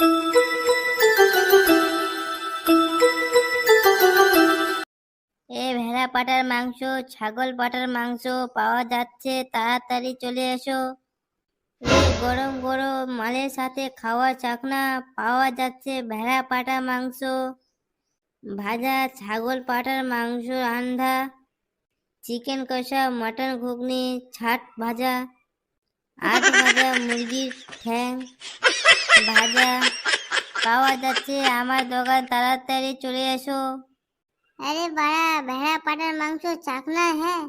এ ভেড়া পাটার মাংস, ছাগল পাটার মাংস পাওয়া যাচ্ছে, তাড়াতাড়ি চলে এসো। গরম গরম মালের সাথে খাওয়া চাকনা পাওয়া যাচ্ছে ভেড়া পাটা মাংস। ভাজা ছাগল পাটার মাংস রান্ধা, চিকেন কষা, মটন ঘুগনি, ছাট ভাজা, আট ভাজা মুরগির ঠ্যাং। ভাজা পাওয়া যাচ্ছে। আমার দোকান তাড়াতাড়ি চলে এসো। আরে বাড়া ভেড়া পাটার মাংস চাকনা হ্যাঁ?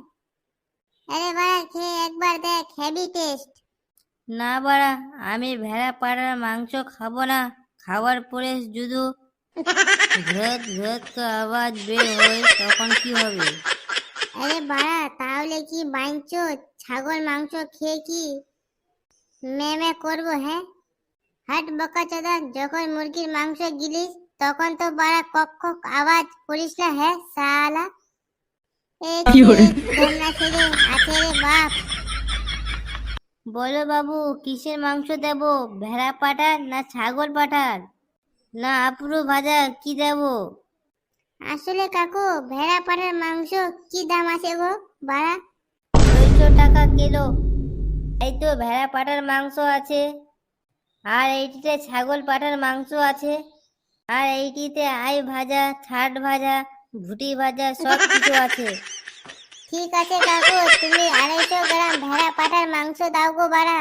আরে বাড়া খেয়ে একবার দেখ হেভি টেস্ট না বাড়া আমি ভেড়া পাটার মাংস খাব না। খাওয়ার পরে যদু ঘেত তো আবার বের হয় তখন কি হবে? আরে বাড়া তাহলে কি বাইঞ্চ ছাগল মাংস খেয়ে কি মেমে করব হ্যাঁ? হাট বকা চোদা যখন মুরগির মাংস গিলিস তখন তো বাড়া কক কক আওয়াজ করিস না হ্যাঁ সালা বাপ। বলো বাবু কিসের মাংস দেব ভেড়া পাঠার না ছাগল পাঠার না আপুরু ভাজা কি দেব? আসলে কাকু ভেড়া পাঠার মাংস কি দাম আছে গো বাড়া? ছয়শো টাকা কিলো। এই তো ভেড়া পাঠার মাংস আছে। আর এইটিতে ছাগল পাঠার মাংস আছে। আর এইটিতে আই ভাজা ছাট ভাজা ভুটি ভাজা সব কিছু আছে। ঠিক আছে কাকু তুমি আড়াইশো গ্রাম ভেড়া পাঠার মাংস দাও গো বাড়া।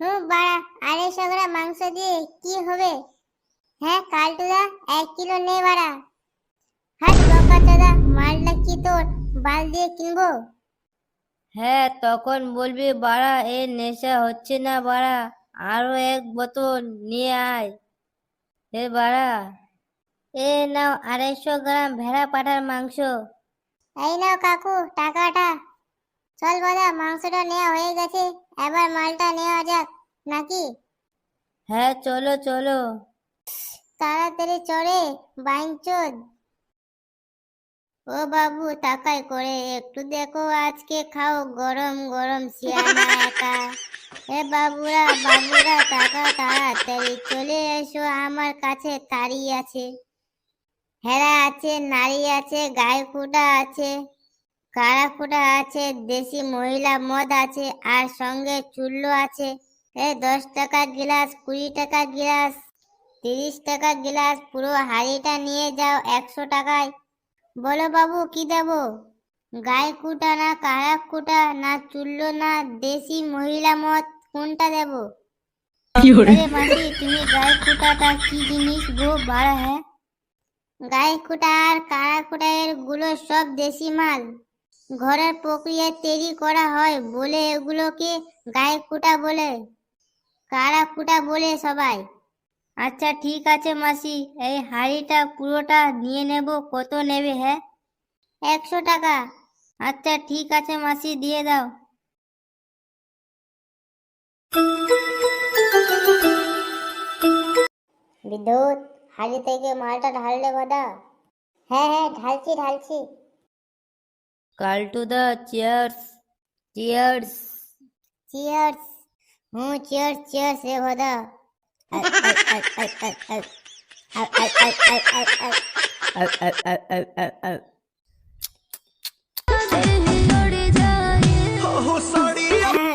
হুম বাড়া আড়াইশো গ্রাম মাংস দিয়ে কি হবে? হ্যাঁ কালটুদা এক কিলো নে বাড়া। হাট বকা চোদা মালটা কি তোর? বাল দিয়ে কিনবো? হ্যাঁ তখন বলবি বাড়া এ নেশা হচ্ছে না বাড়া। আরও এক বোতল নিয়ে আয়। এ বাড়া এ নাও আড়াইশো গ্রাম ভেড়া পাঠার মাংস। এই নাও কাকু টাকাটা। চল বাদা মাংসটা নেওয়া হয়ে গেছে এবার মালটা নেওয়া যাক নাকি? হ্যাঁ চলো চলো। তাড়াতাড়ি চড়ে বাইঞ্চোদ। ও বাবু, তাকাই করে। একটু দেখো আজকে খাও গরম গরম সিয়ানা একা। এ বাবুরা বাবুরা টাকা তাড়াতাড়ি। চলে এসো, আমার কাছে তাড়ি আছে। হেরা আছে, নারী আছে, গায়ে ফুটা আছে কারা ফুটা আছে, দেশি মহিলা মদ আছে, আর সঙ্গে চুল্লো আছে। এ দশ টাকা গিলাস, কুড়ি টাকা গিলাস, তিরিশ টাকা গিলাস, পুরো হাড়িটা নিয়ে যাও একশো টাকায়। বলো বাবু কি দেব? গায়ে কুটা না কারা কুটা না চুল্লো না দেশি মহিলা মত কোনটা দেব? মাসি তুমি গায়ে ফুটাটা কি জিনিস গো? বাড়া হ্যাঁ? গায়ে কুটা আর কারা কুটা এরগুলো সব দেশি মাল। ঘরের প্রক্রিয়ায় তৈরি করা হয় বলে এগুলোকে গায়ে কুটা বলে কারা কুটা বলে সবাই। আচ্ছা ঠিক আছে মাসি। এই হাঁড়িটা পুরোটা নিয়ে নেব। কত নেবে হ্যাঁ? একশো টাকা। আচ্ছা ঠিক আছে মাসি দিয়ে দাও। বিদ্যুৎ হাড়ি থেকে মালটা ঢাললে বাদা। হ্যাঁ হ্যাঁ ঢালছি ঢালছি। কালটু দা চিয়ার্স চিয়ার্স চিয়ার্স হুঁ চিয়ার্স চিয়ার্স রে বাদা। হ্যাঁ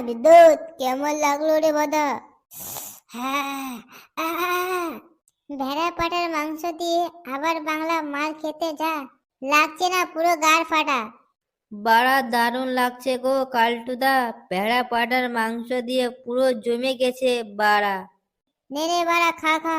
বিদ্যুৎ কেমন লাগল রে বাদা হ্যাঁ ভেড়া পাটার মাংস দিয়ে আবার বাংলা মাল খেতে যা লাগছে না পুরো গাড় ফাটা বাড়া দারুণ লাগছে গো কালটুদা ভেড়া পাটার মাংস দিয়ে পুরো জমে গেছে বাড়া নে রে বাড়া খা খা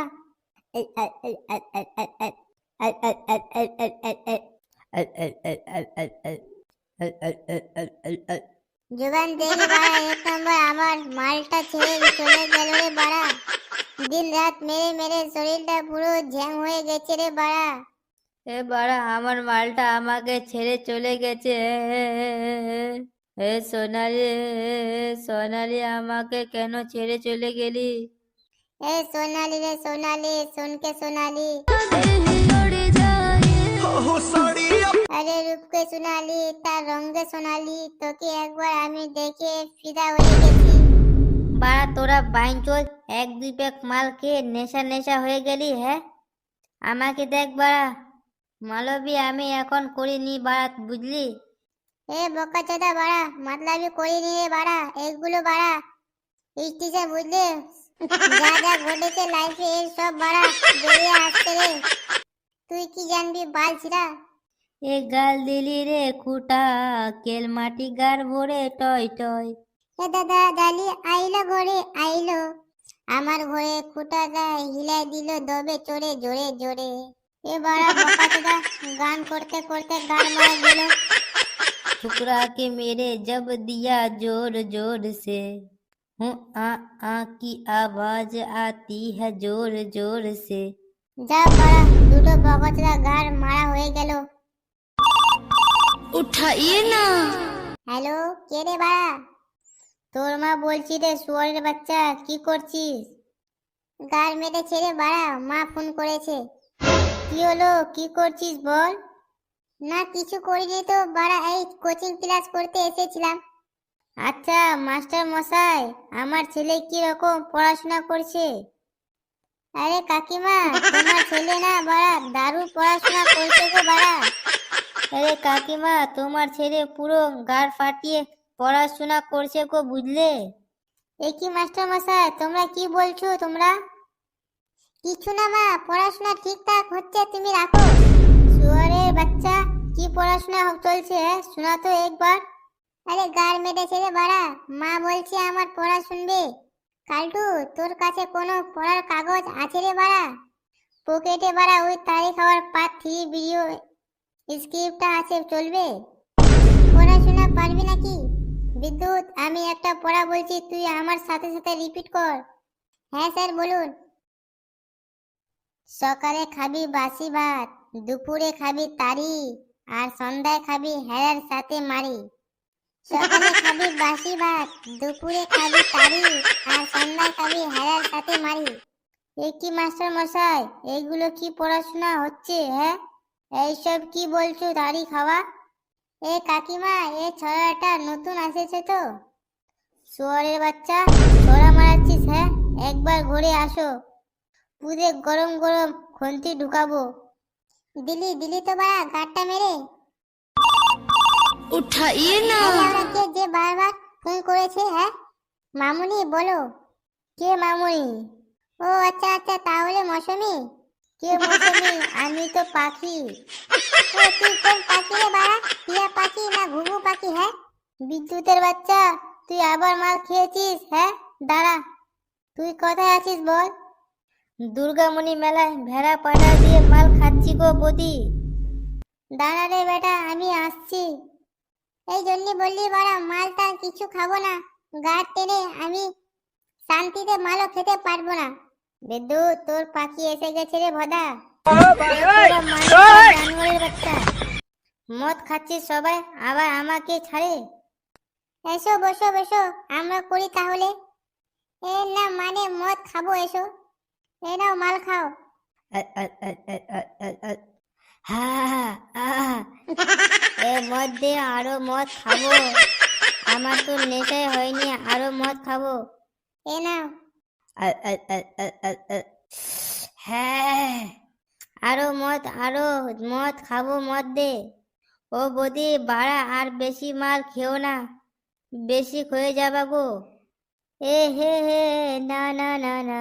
যোগান দে বাড়া এক নম্বর আমার মালটা ছেড়ে চলে গেল রে বাড়া দিন রাত মেরে মেরে শরীরটা পুরো জ্যাম হয়ে গেছে রে বাড়া এ বাড়া আমার মালটা আমাকে ছেড়ে চলে গেছে এ সোনালি সোনালি আমাকে কেন ছেড়ে চলে গেলি এ সোনালি রে সোনালি শুনকে সোনালি। আরে রূপকে সোনালি তার রঙে সোনালি তোকে একবার আমি দেখে ফিদা হয়ে গেছি। বাড়া তোরা বাইঞ্চোদ এক দুই প্যাক মাল খেয়ে নেশা নেশা হয়ে গেলি হ্যাঁ আমাকে দেখ বাড়া মালবি আমি এখন করিনি বাড়া বুঝলি? এ বকা চোদা বাড়া মাতলাবি করিনি রে বাড়া এগুলো বাড়া। স্টেশন বুঝলে? যা যা ঘটেছে লাইফে এর সব বাড়া বেরিয়ে আসছে রে তুই কি জানবি বাল ছিড়া এ গাল দিলি রে খুটা কেল মাটি গার ভরে টয় টয় এ দাদা দালি আইলো ঘরে আইলো আমার ঘরে খুঁটা গায়ে হিলাই দিল দবে চড়ে জোরে জোরে এ বাড়া বকা চোদা গান করতে করতে গান মারা গেল ठुकरा के मेरे जब दिया जोर जोर से हूँ आ आ की आवाज आती है जोर जोर से যা বাড়া দুটো বকচরা গার মারা হয়ে গেল उठाइए ना হ্যালো কে রে বাড়া তোর মা বলছি রে শুয়ারের বাচ্চা কি করছিস গার মেরেছে রে বাড়া মা ফোন করেছে কি হলো কি করছিস বল না কিছু করিনি তো বাড়া এই কোচিং ক্লাস করতে এসেছিলাম আচ্ছা মাস্টার মশাই আমার ছেলে কি রকম পড়াশোনা করছে? আরে কাকিমা তোমার ছেলে না বাড়া দারুণ পড়াশোনা করছে গো বাড়া। আরে কাকিমা তোমার ছেলে পুরো গাড় ফাটিয়ে পড়াশোনা করছে গো বুঝলে? এ কি মাস্টার মশাই তোমরা কি বলছো তোমরা? কিছু না মা পড়াশোনা ঠিকঠাক হচ্ছে তুমি রাখো। শুয়ারের বাচ্চা কি পড়াশোনা চলছে হ্যাঁ? শোনা তো একবার। আরে গার মেরেছে রে বাড়া। মা বলছে আমার পড়া শুনবে। কালটু, তোর কাছে কোনো পড়ার কাগজ আছে রে বাড়া? পকেটে বাড়া ওই তারিখ খাওয়ার পার্ট থ্রি ভিডিও স্ক্রিপ্টটা আছে, চলবে? পড়াশোনা পারবি নাকি? বিদ্যুৎ, আমি একটা পড়া বলছি, তুই আমার সাথে সাথে রিপিট কর। হ্যাঁ স্যার, বলুন। সকালে খাবি বাসি ভাত, দুপুরে খাবি তারি, আর সন্ধ্যায় খাবি হেরার সাথে মারি। সকালে খাবি বাসি ভাত, দুপুরে খাবি তারি আর সন্ধ্যায় খাবি হেরার সাথে মারি। এ কি মাস্টার মশাই, এইগুলো কি পড়াশোনা হচ্ছে হ্যাঁ? এইসব কি বলছো তারি খাওয়া? এ কাকিমা, এ ছড়াটা নতুন এসেছে তো। শুয়ারের বাচ্চা ছড়া মারাচ্ছিস হ্যাঁ? একবার ঘুরে আসো। পুরে গরম গরম খন্তি ঢুকাবো। দিলি দিলি তো বাড়া, গাঁটটা মেরে। উঠাইয়ে না আমাকে যে বারবার ফোন করেছে হ্যাঁ? মামুনি বলো। কে মামুনি? ও আচ্ছা আচ্ছা তাহলে মৌসুমি। কে মৌসুমি? আমি তো পাখি। ও তুই কোন পাখি রে বাড়া? টিয়া পাখি না ঘুঘু পাখি হ্যাঁ? বিদ্যুতের বাচ্চা তুই আবার মাল খেয়েছিস হ্যাঁ? দাঁড়া তুই কোথায় আছিস বল? দুর্গামণি মেলায় ভেড়া পাটা দিয়ে মাল খাচ্ছি গো বদি। দাঁড়া রে বেটা আমি আসছি। এই জন্য বললি বাড়া মালটা কিছু খাব না। গা টেনে আমি শান্তিতে মালও খেতে পারব না। বিদ্যুৎ তোর পাখি এসে গেছে রে ভদা। মদ খাচ্ছিস সবাই আবার আমাকে ছাড়ে। এসো বসো বসো আমরা করি তাহলে। এ না মানে মদ খাব এসো। এ নাও মাল খাও। এর মধ্যে আরও মদ খাব। আমার তো নেশাই হয়নি, আরও মদ খাব। এ নাও। হ্যাঁ আরও মদ আরও মদ খাব মদ দে। ও বদি, বাড়া, আর বেশি মাল খেও না। বেশি হয়ে যাবা গো। এ হে হে, না না না না।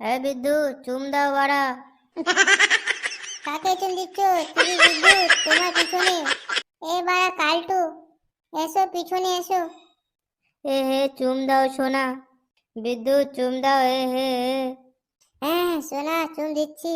এ বিদ্যু, চুম দাও বাড়া। কাকে চুল দিচ্ছ তুমি বিদ্যুৎ তোমার পিছনে। এ বাড়া কালটু এসো পিছনে এসো। এ হে চুম দাও সোনা। বিদ্যুৎ চুম দাও এ হে। হ্যাঁ সোনা চুম দিচ্ছি।